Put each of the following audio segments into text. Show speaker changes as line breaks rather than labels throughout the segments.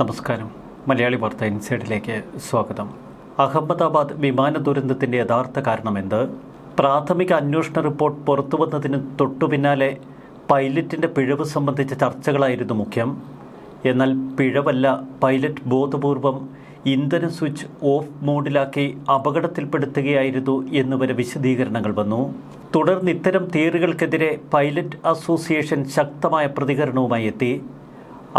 നമസ്കാരം. മലയാളി വാർത്ത ഇൻസൈഡിലേക്ക് സ്വാഗതം. അഹമ്മദാബാദ് വിമാന ദുരന്തത്തിന്റെ യഥാർത്ഥ കാരണമെന്ത്? പ്രാഥമിക അന്വേഷണ റിപ്പോർട്ട് പുറത്തു വന്നതിന് തൊട്ടു പിന്നാലെ പൈലറ്റിന്റെ പിഴവ് സംബന്ധിച്ച ചർച്ചകളായിരുന്നു മുഖ്യം. എന്നാൽ പിഴവല്ല പൈലറ്റ് ബോധപൂർവം ഇന്ധന സ്വിച്ച് ഓഫ് മോഡിലാക്കി അപകടത്തിൽപ്പെടുത്തുകയായിരുന്നു എന്നുവരെ വിശദീകരണങ്ങൾ വന്നു. തുടർന്ന് ഇത്തരം തിയറികൾക്കെതിരെ പൈലറ്റ് അസോസിയേഷൻ ശക്തമായ പ്രതികരണവുമായി എത്തി.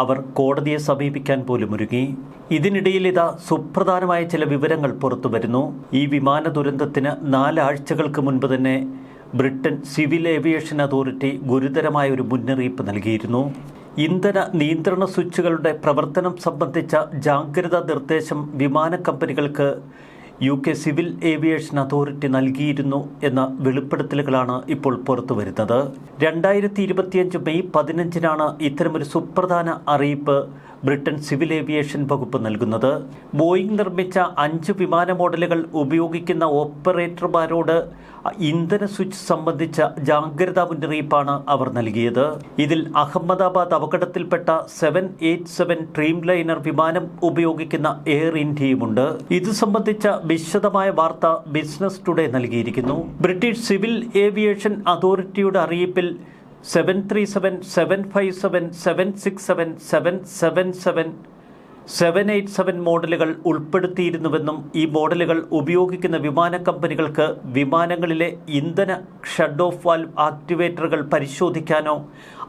അവർ കോടതിയെ സമീപിക്കാൻ പോലും ഒരുങ്ങി. ഇതിനിടയിൽ ഇതാ സുപ്രധാനമായ ചില വിവരങ്ങൾ പുറത്തു വരുന്നു. ഈ വിമാന ദുരന്തത്തിന് നാലാഴ്ചകൾക്ക് മുൻപ് തന്നെ ബ്രിട്ടൻ സിവിൽ ഏവിയേഷൻ അതോറിറ്റി ഗുരുതരമായ ഒരു മുന്നറിയിപ്പ് നൽകിയിരുന്നു. ഇന്ധന നിയന്ത്രണ സ്വിച്ചുകളുടെ പ്രവർത്തനം സംബന്ധിച്ച ജാഗ്രതാ നിർദ്ദേശം വിമാന കമ്പനികൾക്ക് U K civil aviation authority നൽകിയിരുന്നു എന്ന വെളിപ്പെടുത്തലുകളാണ് ഇപ്പോൾ പുറത്തു വരുന്നത്. രണ്ടായിരത്തി ഇരുപത്തിയഞ്ച് മെയ് പതിനഞ്ചിനാണ് ഇത്തരമൊരു സുപ്രധാന അറിയിപ്പ് ബ്രിട്ടൻ സിവിൽ ഏവിയേഷൻ വകുപ്പ് നൽകുന്നത്. ബോയിങ് നിർമ്മിച്ച അഞ്ച് വിമാന മോഡലുകൾ ഉപയോഗിക്കുന്ന ഓപ്പറേറ്റർമാരോട് ഇന്ധന സ്വിച്ച് സംബന്ധിച്ച ജാഗ്രതാ മുന്നറിയിപ്പാണ് അവർ നൽകിയത്. ഇതിൽ അഹമ്മദാബാദ് അപകടത്തിൽപ്പെട്ട seven eight seven dream liner വിമാനം ഉപയോഗിക്കുന്ന എയർ ഇന്ത്യയുമുണ്ട്. ഇത് സംബന്ധിച്ച വിശദമായ വാർത്ത ബിസിനസ് ടുഡേ നൽകിയിരിക്കുന്നു. ബ്രിട്ടീഷ് സിവിൽ ഏവിയേഷൻ അതോറിറ്റിയുടെ അറിയിപ്പിൽ seven three seven seven five seven seven six seven seven seven seven seven eight seven മോഡലുകൾ ഉൾപ്പെടുത്തിയിരുന്നുവെന്നും ഈ മോഡലുകൾ ഉപയോഗിക്കുന്ന വിമാന കമ്പനികൾക്ക് വിമാനങ്ങളിലെ ഇന്ധന ഷഡ് ഓഫ് വാൽവ് ആക്ടിവേറ്ററുകൾ പരിശോധിക്കാനോ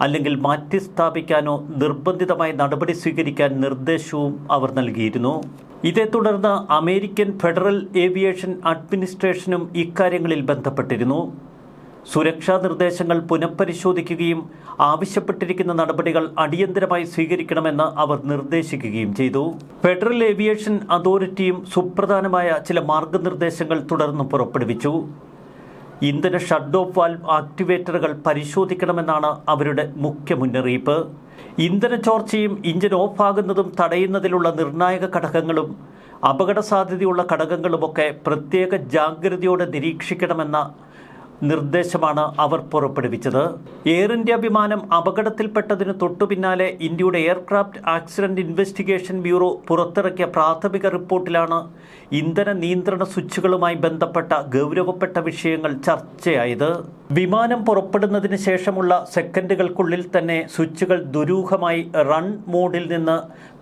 അല്ലെങ്കിൽ മാറ്റിസ്ഥാപിക്കാനോ നിർബന്ധിതമായി നടപടി സ്വീകരിക്കാൻ നിർദ്ദേശവും അവർ നൽകിയിരുന്നു. ഇതേ തുടർന്ന് അമേരിക്കൻ ഫെഡറൽ ഏവിയേഷൻ അഡ്മിനിസ്ട്രേഷനും ഇക്കാര്യങ്ങളിൽ ബന്ധപ്പെട്ടിരുന്നു. സുരക്ഷാ നിർദ്ദേശങ്ങൾ പുനഃപരിശോധിക്കുകയും ആവശ്യപ്പെട്ടിരിക്കുന്ന നടപടികൾ അടിയന്തരമായി സ്വീകരിക്കണമെന്ന് അവർ നിർദ്ദേശിക്കുകയും ചെയ്തു. ഫെഡറൽ ഏവിയേഷൻ അതോറിറ്റിയും സുപ്രധാനമായ ചില മാർഗനിർദ്ദേശങ്ങൾ തുടർന്ന് പുറപ്പെടുവിച്ചു. ഇന്ധന ഷട്ട് ഓഫ് വാൽവ് ആക്ടിവേറ്ററുകൾ പരിശോധിക്കണമെന്നാണ് അവരുടെ മുഖ്യ മുന്നറിയിപ്പ്. ഇന്ധന ചോർച്ചയും ഇഞ്ചിൻ ഓഫാകുന്നതും തടയുന്നതിലുള്ള നിർണായക ഘടകങ്ങളും അപകട സാധ്യതയുള്ള ഘടകങ്ങളുമൊക്കെ പ്രത്യേക ജാഗ്രതയോടെ നിരീക്ഷിക്കണമെന്ന നിർദ്ദേശമാണ് അവർ പുറപ്പെടുവിച്ചത്. എയർ ഇന്ത്യ വിമാനം അപകടത്തിൽപ്പെട്ടതിന് തൊട്ടുപിന്നാലെ ഇന്ത്യയുടെ എയർക്രാഫ്റ്റ് ആക്സിഡന്റ് ഇൻവെസ്റ്റിഗേഷൻ ബ്യൂറോ പുറത്തിറക്കിയ പ്രാഥമിക റിപ്പോർട്ടിലാണ് ഇന്ധന നിയന്ത്രണ സ്വിച്ചുകളുമായി ബന്ധപ്പെട്ട ഗൗരവപ്പെട്ട വിഷയങ്ങൾ ചർച്ചയായത്. വിമാനം പുറപ്പെടുന്നതിന് ശേഷമുള്ള സെക്കൻഡുകൾക്കുള്ളിൽ തന്നെ സ്വിച്ചുകൾ ദുരൂഹമായി റൺ മോഡിൽ നിന്ന്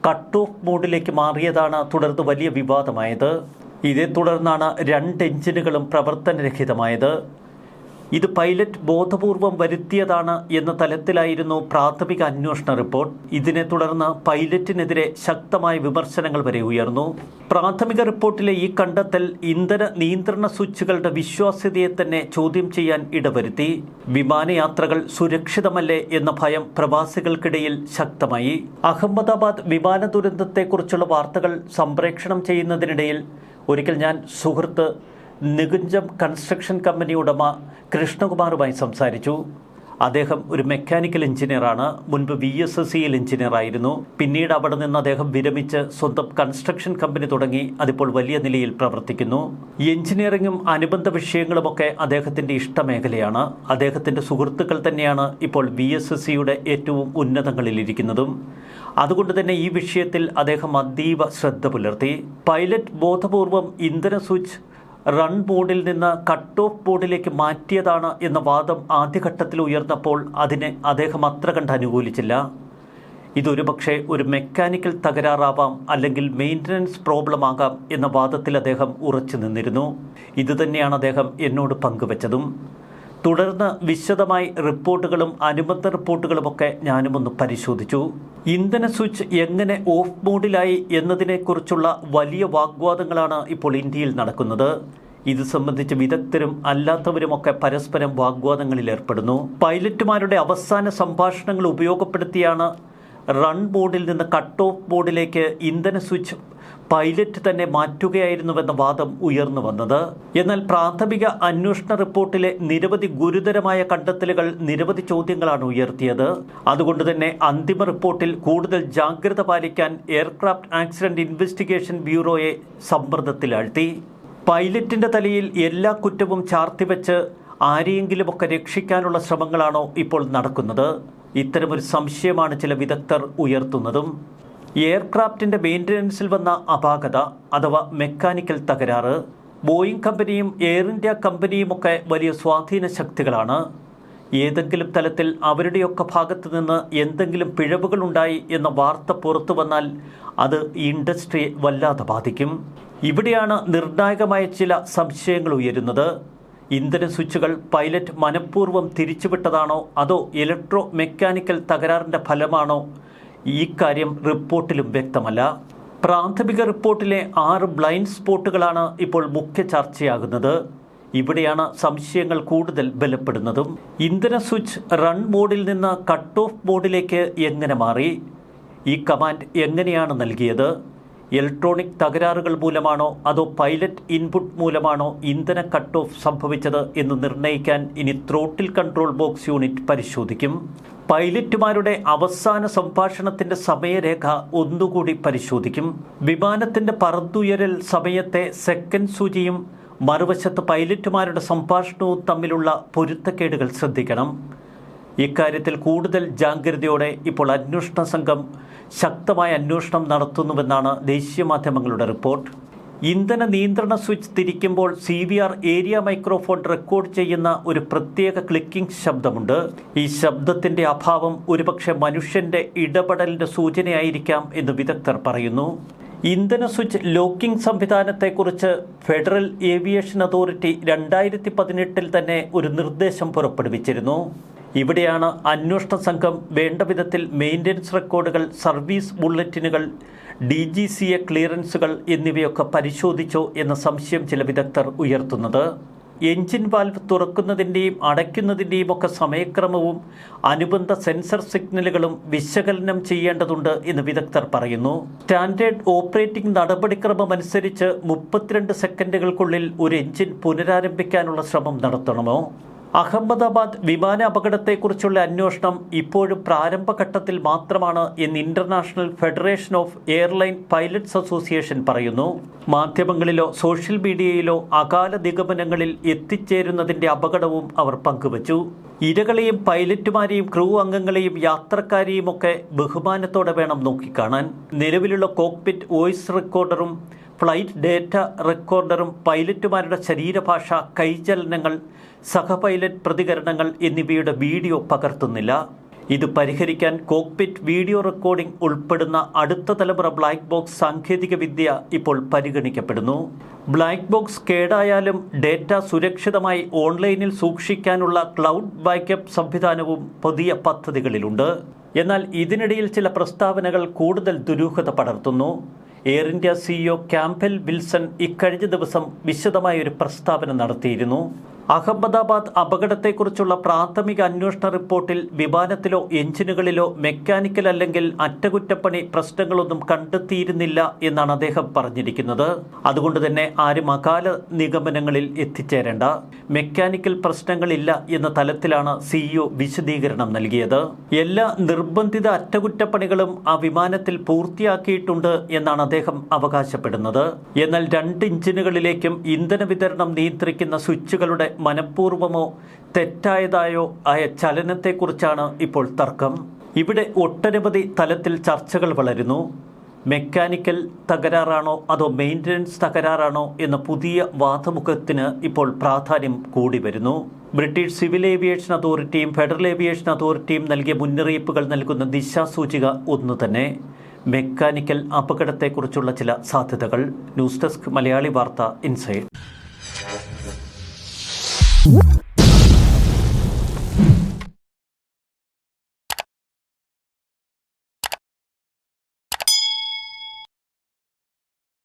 കട്ട് ഓഫ് മോഡിലേക്ക് മാറിയതാണ് തുടർന്ന് വലിയ വിവാദമായത്. ഇതേ തുടർന്നാണ് രണ്ട് എഞ്ചിനുകളും പ്രവർത്തനരഹിതമായത്. ഇത് പൈലറ്റ് ബോധപൂർവം വരുത്തിയതാണ് എന്ന തലത്തിലായിരുന്നു പ്രാഥമിക അന്വേഷണ റിപ്പോർട്ട്. ഇതിനെ തുടർന്ന് പൈലറ്റിനെതിരെ ശക്തമായ വിമർശനങ്ങൾ വരെ ഉയർന്നു. പ്രാഥമിക റിപ്പോർട്ടിലെ ഈ കണ്ടെത്തൽ ഇന്ധന നിയന്ത്രണ സ്വിച്ചുകളുടെ വിശ്വാസ്യതയെ തന്നെ ചോദ്യം ചെയ്യാൻ ഇടവരുത്തി. വിമാനയാത്രകൾ സുരക്ഷിതമല്ലേ എന്ന ഭയം പ്രവാസികൾക്കിടയിൽ ശക്തമായി. അഹമ്മദാബാദ് വിമാന ദുരന്തത്തെക്കുറിച്ചുള്ള വാർത്തകൾ സംപ്രേക്ഷണം ചെയ്യുന്നതിനിടയിൽ ഒരിക്കൽ ഞാൻ സുഹൃത്ത് നികുഞ്ചം കൺസ്ട്രക്ഷൻ കമ്പനി ഉടമ കൃഷ്ണകുമാറുമായി സംസാരിച്ചു. അദ്ദേഹം ഒരു മെക്കാനിക്കൽ എഞ്ചിനീയറാണ് മുൻപ് വി എസ് എസ് സിയിൽ എഞ്ചിനീയറായിരുന്നു പിന്നീട് അവിടെ നിന്ന് അദ്ദേഹം വിരമിച്ച് സ്വന്തം കൺസ്ട്രക്ഷൻ കമ്പനി തുടങ്ങി. അതിപ്പോൾ വലിയ നിലയിൽ പ്രവർത്തിക്കുന്നു. എഞ്ചിനീയറിംഗും അനുബന്ധ വിഷയങ്ങളുമൊക്കെ അദ്ദേഹത്തിന്റെ ഇഷ്ടമേഖലയാണ്. അദ്ദേഹത്തിന്റെ സുഹൃത്തുക്കൾ തന്നെയാണ് ഇപ്പോൾ വി എസ് എസ് സിയുടെ ഏറ്റവും ഉന്നതങ്ങളിലിരിക്കുന്നതും. അതുകൊണ്ട് തന്നെ ഈ വിഷയത്തിൽ അദ്ദേഹം അതീവ ശ്രദ്ധ പുലർത്തി. പൈലറ്റ് ബോധപൂർവം ഇന്ധന സ്വിച്ച് റൺ ബോർഡിൽ നിന്ന് കട്ട് ഓഫ് ബോർഡിലേക്ക് മാറ്റിയതാണ് എന്ന വാദം ആദ്യഘട്ടത്തിൽ ഉയർന്നപ്പോൾ അതിനെ അദ്ദേഹം അത്ര കണ്ട് അനുകൂലിച്ചില്ല. ഇതൊരു പക്ഷേ ഒരു മെക്കാനിക്കൽ തകരാറാവാം അല്ലെങ്കിൽ മെയിന്റനൻസ് പ്രോബ്ലം ആകാം എന്ന വാദത്തിൽ അദ്ദേഹം ഉറച്ചു നിന്നിരുന്നു. ഇതുതന്നെയാണ് അദ്ദേഹം എന്നോട് പങ്കുവച്ചതും. തുടർന്ന് വിശദമായി റിപ്പോർട്ടുകളും അനുബന്ധ റിപ്പോർട്ടുകളുമൊക്കെ ഞാനുമൊന്ന് പരിശോധിച്ചു. ഇന്ധന സ്വിച്ച് എങ്ങനെ ഓഫ് മോഡിലായി എന്നതിനെക്കുറിച്ചുള്ള വലിയ വാഗ്വാദങ്ങളാണ് ഇപ്പോൾ ഇന്ത്യയിൽ നടക്കുന്നത്. ഇത് സംബന്ധിച്ച് വിദഗ്ധരും അല്ലാത്തവരുമൊക്കെ പരസ്പരം വാഗ്വാദങ്ങളിൽ ഏർപ്പെടുന്നു. പൈലറ്റുമാരുടെ അവസാന സംഭാഷണങ്ങൾ ഉപയോഗപ്പെടുത്തിയാണ് റൺ ബോർഡിൽ നിന്ന് കട്ട് ഓഫ് ബോർഡിലേക്ക് ഇന്ധന സ്വിച്ച് പൈലറ്റ് തന്നെ മാറ്റുകയായിരുന്നുവെന്ന വാദം ഉയർന്നു വന്നത്. എന്നാൽ പ്രാഥമിക അന്വേഷണ റിപ്പോർട്ടിലെ നിരവധി ഗുരുതരമായ കണ്ടെത്തലുകൾ നിരവധി ചോദ്യങ്ങളാണ് ഉയർത്തിയത്. അതുകൊണ്ട് തന്നെ അന്തിമ റിപ്പോർട്ടിൽ കൂടുതൽ ജാഗ്രത പാലിക്കാൻ എയർക്രാഫ്റ്റ് ആക്സിഡന്റ് ഇൻവെസ്റ്റിഗേഷൻ ബ്യൂറോയെ സമ്മർദ്ദത്തിലാഴ്ത്തി. പൈലറ്റിന്റെ തലയിൽ എല്ലാ കുറ്റവും ചാർത്തിവെച്ച് ആരെയെങ്കിലുമൊക്കെ രക്ഷിക്കാനുള്ള ശ്രമങ്ങളാണോ ഇപ്പോൾ നടക്കുന്നത്? ഇത്തരമൊരു സംശയമാണ് ചില വിദഗ്ധർ ഉയർത്തുന്നതും. എയർക്രാഫ്റ്റിന്റെ മെയിന്റനൻസിൽ വന്ന അപാകത അഥവാ മെക്കാനിക്കൽ തകരാറ്. ബോയിങ് കമ്പനിയും എയർ ഇന്ത്യ കമ്പനിയുമൊക്കെ വലിയ സ്വാധീന ശക്തികളാണ്. ഏതെങ്കിലും തലത്തിൽ അവരുടെയൊക്കെ ഭാഗത്തു നിന്ന് എന്തെങ്കിലും പിഴവുകളുണ്ടായി എന്ന വാർത്ത പുറത്തു വന്നാൽ അത് ഇൻഡസ്ട്രിയെ വല്ലാതെ ബാധിക്കും. ഇവിടെയാണ് നിർണായകമായ ചില സംശയങ്ങൾ ഉയരുന്നത്. ഇന്ധന സ്വിച്ചുകൾ പൈലറ്റ് മനഃപൂർവം തിരിച്ചുവിട്ടതാണോ അതോ ഇലക്ട്രോ മെക്കാനിക്കൽ തകരാറിന്റെ ഫലമാണോ? ഈ കാര്യം റിപ്പോർട്ടിലും വ്യക്തമല്ല. പ്രാഥമിക റിപ്പോർട്ടിലെ ആറ് ബ്ലൈൻഡ് സ്പോട്ടുകളാണ് ഇപ്പോൾ മുഖ്യ ചർച്ചയാകുന്നത്. ഇവിടെയാണ് സംശയങ്ങൾ കൂടുതൽ ബലപ്പെടുന്നതും. ഇന്ധന സ്വിച്ച് റൺ മോഡിൽ നിന്ന് കട്ട് ഓഫ് മോഡിലേക്ക് എങ്ങനെ മാറി? ഈ കമാൻഡ് എങ്ങനെയാണ് നൽകിയത്? ഇലക്ട്രോണിക് തകരാറുകൾ മൂലമാണോ അതോ പൈലറ്റ് ഇൻപുട്ട് മൂലമാണോ ഇന്ധന കട്ട് ഓഫ് സംഭവിച്ചത് എന്ന് നിർണയിക്കാൻ ഇനി ത്രോട്ടിൽ കൺട്രോൾ ബോക്സ് യൂണിറ്റ് പരിശോധിക്കും. പൈലറ്റുമാരുടെ അവസാന സംഭാഷണത്തിന്റെ സമയരേഖ ഒന്നുകൂടി പരിശോധിക്കും. വിമാനത്തിന്റെ പറന്നുയരൽ സമയത്തെ സെക്കൻഡ് സൂചിയും മറുവശത്ത് പൈലറ്റുമാരുടെ സംഭാഷണവും തമ്മിലുള്ള പൊരുത്തക്കേടുകൾ ശ്രദ്ധിക്കണം. ഇക്കാര്യത്തിൽ കൂടുതൽ ജാഗ്രതയോടെ ഇപ്പോൾ അന്വേഷണ സംഘം ശക്തമായ അന്വേഷണം നടത്തുന്നുവെന്നാണ് ദേശീയ മാധ്യമങ്ങളുടെ റിപ്പോർട്ട്. ഇന്ധന നിയന്ത്രണ സ്വിച്ച് തിരിക്കുമ്പോൾ C V R area microphone record ചെയ്യുന്ന ഒരു പ്രത്യേക ക്ലിക്കിംഗ് ശബ്ദമുണ്ട്. ഈ ശബ്ദത്തിന്റെ അഭാവം ഒരുപക്ഷെ മനുഷ്യന്റെ ഇടപെടലിന്റെ സൂചനയായിരിക്കാം എന്ന് വിദഗ്ധർ പറയുന്നു. ഇന്ധന സ്വിച്ച് ലോക്കിംഗ് സംവിധാനത്തെക്കുറിച്ച് ഫെഡറൽ ഏവിയേഷൻ അതോറിറ്റി രണ്ടായിരത്തി പതിനെട്ടിൽ തന്നെ ഒരു നിർദ്ദേശം പുറപ്പെടുവിച്ചിരുന്നു. ഇവിടെയാണ് അന്വേഷണ സംഘം വേണ്ട വിധത്തിൽ മെയിന്റനൻസ് റെക്കോർഡുകൾ സർവീസ് ബുള്ളറ്റിനുകൾ ഡി ജി സി എ ക്ലിയറൻസുകൾ എന്നിവയൊക്കെ പരിശോധിച്ചോ എന്ന സംശയം ചില വിദഗ്ധർ ഉയർത്തുന്നത്. എഞ്ചിൻ വാൽവ് തുറക്കുന്നതിന്റെയും അടയ്ക്കുന്നതിന്റെയും ഒക്കെ സമയക്രമവും അനുബന്ധ സെൻസർ സിഗ്നലുകളും വിശകലനം ചെയ്യേണ്ടതുണ്ട് എന്ന് വിദഗ്ധർ പറയുന്നു. സ്റ്റാൻഡേർഡ് ഓപ്പറേറ്റിംഗ് നടപടിക്രമം അനുസരിച്ച് മുപ്പത്തിരണ്ട് സെക്കൻഡുകൾക്കുള്ളിൽ ഒരു എഞ്ചിൻ പുനരാരംഭിക്കാനുള്ള ശ്രമം നടത്തണമോ? അഹമ്മദാബാദ് വിമാന അപകടത്തെക്കുറിച്ചുള്ള അന്വേഷണം ഇപ്പോഴും പ്രാരംഭഘട്ടത്തിൽ മാത്രമാണ് എന്ന് International Federation of Airline Pilots Association പറയുന്നു. മാധ്യമങ്ങളിലോ സോഷ്യൽ മീഡിയയിലോ അകാല നിഗമനങ്ങളിൽ എത്തിച്ചേരുന്നതിന്റെ അപകടവും അവർ പങ്കുവച്ചു. ഇരകളെയും പൈലറ്റുമാരെയും ക്രൂ അംഗങ്ങളെയും യാത്രക്കാരെയും ഒക്കെ ബഹുമാനത്തോടെ വേണം നോക്കിക്കാണാൻ. നിലവിലുള്ള കോക്പിറ്റ് വോയിസ് റെക്കോർഡറും ഫ്ലൈറ്റ് ഡേറ്റ റെക്കോർഡറും പൈലറ്റുമാരുടെ ശരീരഭാഷ കൈചലനങ്ങൾ സഹപൈലറ്റ് പ്രതികരണങ്ങൾ എന്നിവയുടെ വീഡിയോ പകർത്തുന്നില്ല. ഇത് പരിഹരിക്കാൻ കോക്പിറ്റ് വീഡിയോ റെക്കോർഡിംഗ് ഉൾപ്പെടുന്ന അടുത്ത തലമുറ ബ്ലാക്ക് ബോക്സ് സാങ്കേതിക വിദ്യ ഇപ്പോൾ പരിഗണിക്കപ്പെടുന്നു. ബ്ലാക്ക് ബോക്സ് കേടായാലും ഡേറ്റ സുരക്ഷിതമായി ഓൺലൈനിൽ സൂക്ഷിക്കാനുള്ള ക്ലൗഡ് ബാക്കപ്പ് സംവിധാനവും പുതിയ പദ്ധതികളിലുണ്ട്. എന്നാൽ ഇതിനിടയിൽ ചില പ്രസ്താവനകൾ കൂടുതൽ ദുരൂഹത പടർത്തുന്നു. Air India CEO Campbell Wilson ഇക്കഴിഞ്ഞ ദിവസം വിശദമായ ഒരു പ്രസ്താവന നടത്തിയിരുന്നു. അഹമ്മദാബാദ് അപകടത്തെക്കുറിച്ചുള്ള പ്രാഥമിക അന്വേഷണ റിപ്പോർട്ടിൽ വിമാനത്തിലോ എഞ്ചിനുകളിലോ മെക്കാനിക്കൽ അല്ലെങ്കിൽ അറ്റകുറ്റപ്പണി പ്രശ്നങ്ങളൊന്നും കണ്ടെത്തിയിരുന്നില്ല എന്നാണ് അദ്ദേഹം പറഞ്ഞിരിക്കുന്നത്. അതുകൊണ്ട് തന്നെ ആരും അകാല നിഗമനങ്ങളിൽ എത്തിച്ചേരേണ്ട. മെക്കാനിക്കൽ പ്രശ്നങ്ങളില്ല എന്ന തലത്തിലാണ് സിഇഒ വിശദീകരണം നൽകിയത്. എല്ലാ നിർബന്ധിത അറ്റകുറ്റപ്പണികളും ആ വിമാനത്തിൽ പൂർത്തിയാക്കിയിട്ടുണ്ട് എന്നാണ് അദ്ദേഹം അവകാശപ്പെടുന്നത്. എന്നാൽ രണ്ട് എഞ്ചിനുകളിലേക്കും ഇന്ധന വിതരണം നിയന്ത്രിക്കുന്ന സ്വിച്ചുകളുടെ മനഃപൂർവമോ തെറ്റായതായോ ആയ ചലനത്തെക്കുറിച്ചാണ് ഇപ്പോൾ തർക്കം. ഇവിടെ ഒട്ടനവധി തലത്തിൽ ചർച്ചകൾ വളരുന്നു. മെക്കാനിക്കൽ തകരാറാണോ അതോ മെയിന്റനൻസ് തകരാറാണോ എന്ന പുതിയ വാദമുഖത്തിന് ഇപ്പോൾ പ്രാധാന്യം കൂടി വരുന്നു. ബ്രിട്ടീഷ് സിവിൽ ഏവിയേഷൻ അതോറിറ്റിയും ഫെഡറൽ ഏവിയേഷൻ അതോറിറ്റിയും നൽകിയ മുന്നറിയിപ്പുകൾ നൽകുന്ന ദിശാസൂചിക ഒന്നു തന്നെ. മെക്കാനിക്കൽ അപകടത്തെക്കുറിച്ചുള്ള ചില സാധ്യതകൾ. ന്യൂസ് ഡെസ്ക് മലയാളി വാർത്ത ഇൻസൈഡ്.